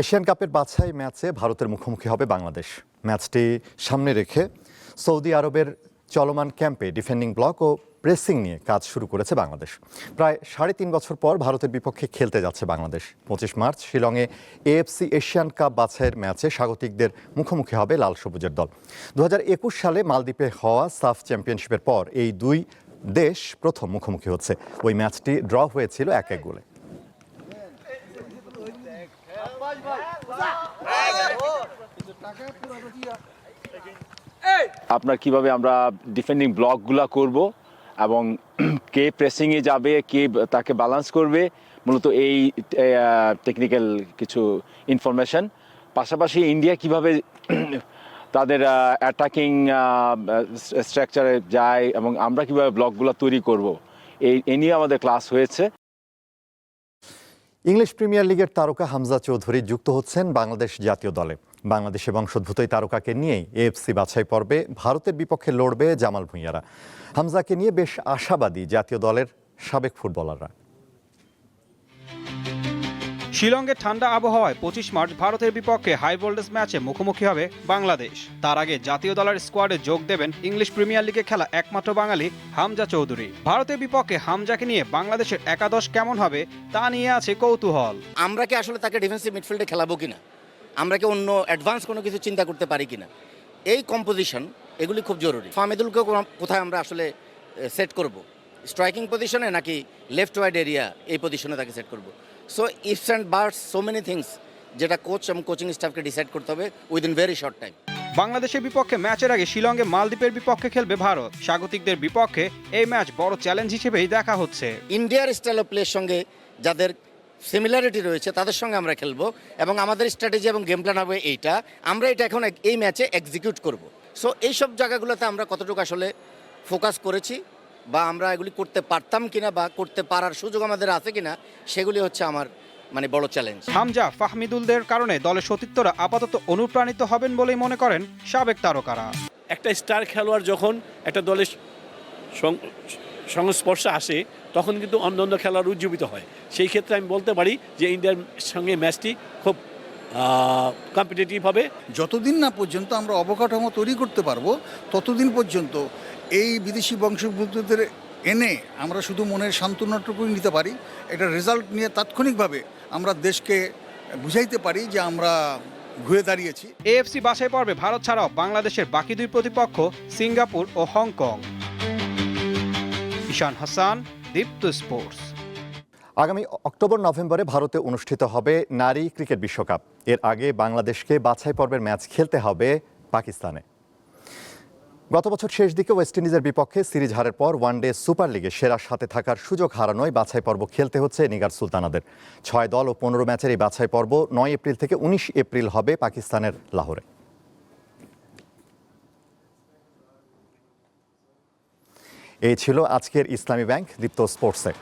Asian কাপের বাছাই ম্যাচে ভারতের মুখোমুখি হবে বাংলাদেশ। ম্যাচটি সামনে রেখে সৌদি আরবের চলমান ক্যাম্পে ডিফেন্ডিং ব্লক ও প্রেসিং নিয়ে কাজ শুরু করেছে বাংলাদেশ। প্রায় সাড়ে তিন বছর পর ভারতের বিপক্ষে খেলতে যাচ্ছে বাংলাদেশ। পঁচিশ মার্চ শিলংয়ে এএফসি এশিয়ান কাপ বাছাইয়ের ম্যাচে স্বাগতিকদের মুখোমুখি হবে লাল সবুজের দল। দু হাজার একুশ সালে মালদ্বীপে হওয়া সাফ চ্যাম্পিয়নশিপের পর এই দুই দেশ প্রথম মুখোমুখি হচ্ছে। ওই ম্যাচটি ড্র হয়েছিল এক এক গোলে। আপনার কীভাবে আমরা ডিফেন্ডিং ব্লকগুলো করব এবং কে প্রেসিংয়ে যাবে, কে তাকে ব্যালেন্স করবে, মূলত এই টেকনিক্যাল কিছু ইনফরমেশন পাশাপাশি ইন্ডিয়া কীভাবে তাদের অ্যাটাকিং স্ট্রাকচারে যায় এবং আমরা কীভাবে ব্লকগুলো তৈরি করব, এই, এ নিয়ে আমাদের ক্লাস হয়েছে। ইংলিশ প্রিমিয়ার লিগের তারকা হামজা চৌধুরী যুক্ত হচ্ছেন বাংলাদেশ জাতীয় দলে। বাংলাদেশে বংশোদ্ভূত এই তারকাকে নিয়েই এএফসি বাছাই পর্বে ভারতের বিপক্ষে লড়বে জামাল ভুঁইয়ারা। হামজাকে নিয়ে বেশ আশাবাদী জাতীয় দলের সাবেক ফুটবলাররা। শিলংয়ে ঠান্ডা আবহাওয়ায় পঁচিশ মার্চ ভারতের বিপক্ষে হাই ভোল্টেজ ম্যাচে মুখোমুখি হবে বাংলাদেশ। তার আগে জাতীয় দলের স্কোয়াডে যোগ দেবেন ইংলিশ প্রিমিয়ার লিগে খেলা একমাত্র বাঙালি হামজা চৌধুরী। ভারতের বিপক্ষে হামজাকে নিয়ে বাংলাদেশের একাদশ কেমন হবে তা নিয়ে আছে কৌতূহল। আমরা কি আসলে তাকে ডিফেন্সিভ মিডফিল্ডে খেলাবো কিনা? আমরা কি অন্য অ্যাডভান্স কোনো কিছু চিন্তা করতে পারি কিনা? এই কম্পোজিশন এগুলি খুব জরুরি। ফামেদুলকে কোথায় আমরা আসলে সেট করব? স্ট্রাইকিং পজিশনে নাকি লেফট ওয়াইড এরিয়া এই পজিশনে তাকে সেট করব? So ifs and buts so many things যেটা কোচ এবং কোচিং স্টাফকে ডিসাইড করতে হবে উইদিন ভেরি শর্ট টাইম বাংলাদেশের বিপক্ষে ম্যাচের আগে শিলংয়ে মালদ্বীপের বিপক্ষে খেলবে ভারত। স্বাগতিকদের বিপক্ষে এই ম্যাচ বড় চ্যালেঞ্জ হিসেবেই দেখা হচ্ছে। ইন্ডিয়ার স্টাইল অফ প্লের সঙ্গে যাদের সিমিলারিটি রয়েছে তাদের সঙ্গে আমরা খেলব এবং আমাদের স্ট্র্যাটেজি এবং গেম প্ল্যান হবে এইটা। আমরা এটা এখন এই ম্যাচে এক্সিকিউট করব। সো এইসব জায়গাগুলোতে আমরা কতটুকু আসলে ফোকাস করেছি? বা আমরা এগুলি করতে পারতাম কিনা বা করতে পারার সুযোগ আমাদের আছে কিনা সেগুলি হচ্ছে আমার মানে বড় চ্যালেঞ্জ হামজা ফাহমিদুলদের কারণে দলের সতীর্থরা আপাতত অনুপ্রাণিত হবেন বলেই মনে করেন সাবেক তারকারা। একটা স্টার খেলোয়াড় যখন একটা দলের সংস্পর্শে আসে তখন কিন্তু অন্য অন্য খেলোয়াড় উজ্জীবিত হয়। সেই ক্ষেত্রে আমি বলতে পারি যে ইন্ডিয়ার সঙ্গে ম্যাচটি খুব কম্পিটিটিভ হবে। যতদিন না পর্যন্ত আমরা অবকাঠামো তৈরি করতে পারব ততদিন পর্যন্ত এই বিদেশি বংশোদ্ভূতদের এনে আমরা শুধু মনের সান্ত্বনাটুকুই নিতে পারি এটা রেজাল্ট নিয়ে তাৎক্ষণিকভাবে আমরা দেশকে বুঝাইতে পারি যে আমরা ঘুরে দাঁড়িয়েছি। এএফসি বাছাই পর্বে ভারত ছাড়াও বাংলাদেশের বাকি দুই প্রতিপক্ষ সিঙ্গাপুর ও Hong Kong. Ishan Hasan Deepto sports. আগামী অক্টোবর নভেম্বরে ভারতে অনুষ্ঠিত হবে নারী ক্রিকেট বিশ্বকাপ। এর আগে বাংলাদেশকে বাছাই পর্বের ম্যাচ খেলতে হবে পাকিস্তানে। গত বছর শেষ দিকে ওয়েস্ট ইন্ডিজের বিপক্ষে সিরিজ হারের পর ওয়ানডে সুপার লিগে সেরা সাথে থাকার সুযোগ হারানোয় বাছাই পর্ব খেলতে হচ্ছে নিগার সুলতানাদের। ছয় দল ও পনেরো ম্যাচের এই বাছাই পর্ব নয় এপ্রিল থেকে উনিশ এপ্রিল হবে পাকিস্তানের লাহোরে। এই ছিল আজকের ইসলামী ব্যাংক, দীপ্ত স্পোর্টসে।